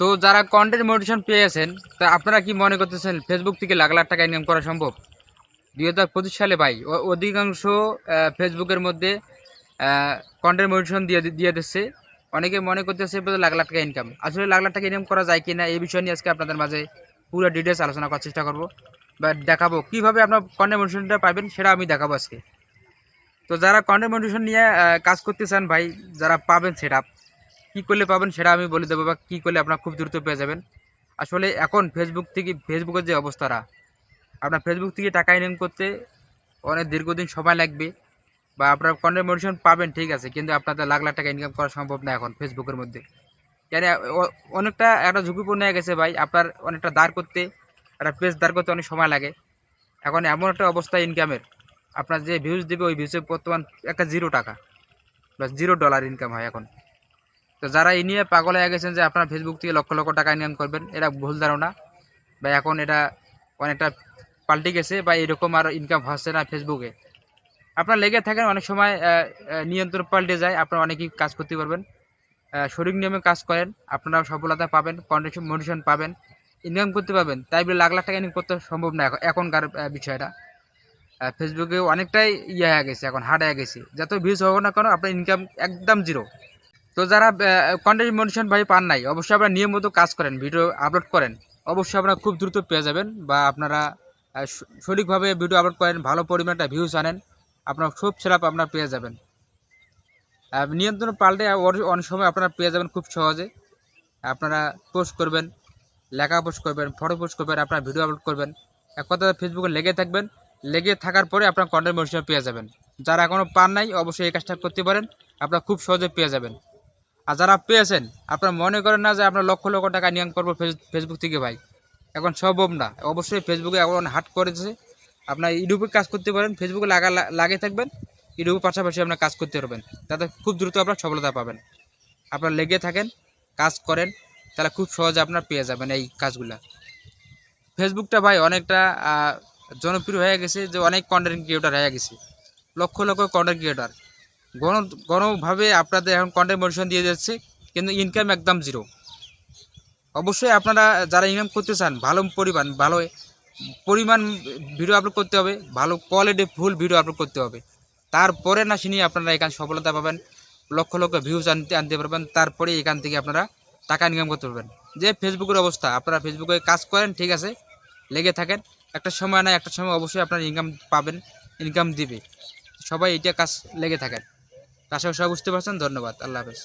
তো যারা content motivation পেয়েছেন, তা আপনারা কি মনে করতেছেন ফেসবুক থেকে লাখ লাখ টাকা ইনকাম করা সম্ভব? দুই হাজার পঁচিশ সালে ভাই অধিকাংশ ফেসবুকের মধ্যে কন্টেন্ট মোটিভেশন দিয়ে দিয়ে দিচ্ছে। অনেকে মনে করতেছে লাখ লাখ টাকা ইনকাম আসলে লাখ লাখ টাকা ইনকাম করা যায় কি না এই বিষয় নিয়ে আজকে আপনাদের মাঝে পুরো ডিটেলস আলোচনা করার চেষ্টা করব। বা দেখাবো কীভাবে আপনার কন্টেন্ট মোটিভেশনটা পাবেন, সেটা আমি দেখাবো আজকে। তো যারা কন্টেন্ট মোটিভেশন নিয়ে কাজ করতে চান ভাই, যারা পাবেন সেটা কী করলে পাবেন সেটা আমি বলে দেবো বা কী করলে আপনার খুব দ্রুত পেয়ে যাবেন। আসলে এখন ফেসবুক থেকে ফেসবুকের যে অবস্থাটা, আপনার ফেসবুক থেকে টাকা ইনকাম করতে অনেক দীর্ঘদিন সময় লাগবে বা আপনার কন্টেন্ট মোটিভেশন পাবেন, ঠিক আছে, কিন্তু আপনাদের লাখ লাখ টাকা ইনকাম করা সম্ভব না এখন ফেসবুকের মধ্যে। কেন অনেকটা একটা ঝুঁকিপূর্ণ হয়ে গেছে ভাই, আপনার অনেকটা দাঁড় করতে, একটা পেজ দাঁড় করতে অনেক সময় লাগে। এখন এমন একটা অবস্থা ইনকামের আপনার যে ভিউজ দেবে, ওই ভিউজে বর্তমান একটা জিরো টাকা বা জিরো ডলার ইনকাম হয় এখন। তো যারা এই নিয়ে পাগল হয়ে গেছেন যে আপনার ফেসবুক থেকে লক্ষ লক্ষ টাকা ইনকাম করবেন, এটা ভুল ধারণা। বা এখন এটা অনেকটা পাল্টে গেছে বা এরকম আর ইনকাম হচ্ছে না ফেসবুকে আপনার লেগে থাকেন, অনেক সময় নিয়ন্ত্রণ পাল্টে যায়, আপনারা অনেকেই কাজ করতে পারবেন। সঠিক নিয়মে কাজ করেন, আপনারা সফলতা পাবেন কন্ডিশন মোটিভেশন পাবেন ইনকাম করতে পারবেন। তাই বলে লাখ লাখ টাকা ইনকাম করতে সম্ভব না এখনকার বিষয়টা। ফেসবুকে অনেকটাই ইয়ে হয়ে গেছে, এখন হার্ড হয়ে গেছে। যত ভিউজ হবে না কেন, আপনার ইনকাম একদম জিরো তো যারা কন্টেন্ট মোটিভেশন ভাই পান নাই, অবশ্যই আপনারা নিয়মিত কাজ করেন, ভিডিও আপলোড করেন। অবশ্যই আপনারা খুব দ্রুত পেয়ে যাবেন বা আপনারা সঠিকভাবে ভিডিও আপলোড করেন, ভালো পরিমাণটা ভিউজ আনেন, আপনার খুব সেরাপ আপনারা পেয়ে যাবেন। নিয়ন্ত্রণ পাল্টে অনেক সময় আপনারা পেয়ে যাবেন খুব সহজে। আপনারা পোস্ট করবেন, লেখা পোস্ট করবেন ফটো পোস্ট করবেন, আপনার ভিডিও আপলোড করবেন। এক কথা ফেসবুকে লেগে থাকবেন, লেগে থাকার পরে আপনার কন্টেন্ট মোটিভেশন পেয়ে যাবেন। যারা এখনও পান নাই, অবশ্যই এই কাজটা করতে পারেন, আপনারা খুব সহজে পেয়ে যাবেন। আর যারা পেয়েছেন, আপনারা মনে করেন না যে আপনার লক্ষ লক্ষ টাকা নিয়ম করব ফেস- ফেসবুক থেকে ভাই। এখন সম্ভব না। অবশ্যই ফেসবুকে এখন হাট করেছে। আপনার ইউটিউবে কাজ করতে পারেন ফেসবুকে লাগা লা- লাগিয়ে থাকবেন। ইউটিউবের পাশাপাশি আপনার কাজ করতে পারবেন। তাতে খুব দ্রুত আপনার সফলতা পাবেন। আপনার লেগে থাকেন, কাজ করেন, তাহলে খুব সহজে আপনার পেয়ে যাবেন এই কাজগুলা। ফেসবুকটা ভাই অনেকটা জনপ্রিয় হয়ে গেছে, যে অনেক কন্টেন্ট ক্রিয়েটার হয়ে গেছে। লক্ষ লক্ষ কন্টেন্ট ক্রিয়েটার গণ, গণভাবে আপনাদের এখন কন্টেন্ট মোটিভেশন দিয়ে যাচ্ছে, কিন্তু ইনকাম একদম জিরো অবশ্যই আপনারা যারা ইনকাম করতে চান, ভালো পরিমাণ ভালো পরিমাণ ভিডিও আপলোড করতে হবে, ভালো কোয়ালিটি ফুল ভিডিও আপলোড করতে হবে। তারপরে না শুনি আপনারা এখানে সফলতা পাবেন, লক্ষ লক্ষ ভিউজ আনতে আনতে পারবেন, তারপরে এখান থেকে আপনারা টাকা ইনকাম করতে পারবেন। যে ফেসবুকের অবস্থা, আপনারা ফেসবুকে কাজ করেন, ঠিক আছে, লেগে থাকেন, একটা সময় না, একটা সময় অবশ্যই আপনারা ইনকাম পাবেন ইনকাম দিবে। সবাই এটা কাজ লেগে থাকেন। আশা সবাই বুঝতে পারছেন। ধন্যবাদ। আল্লাহ হাফেজ।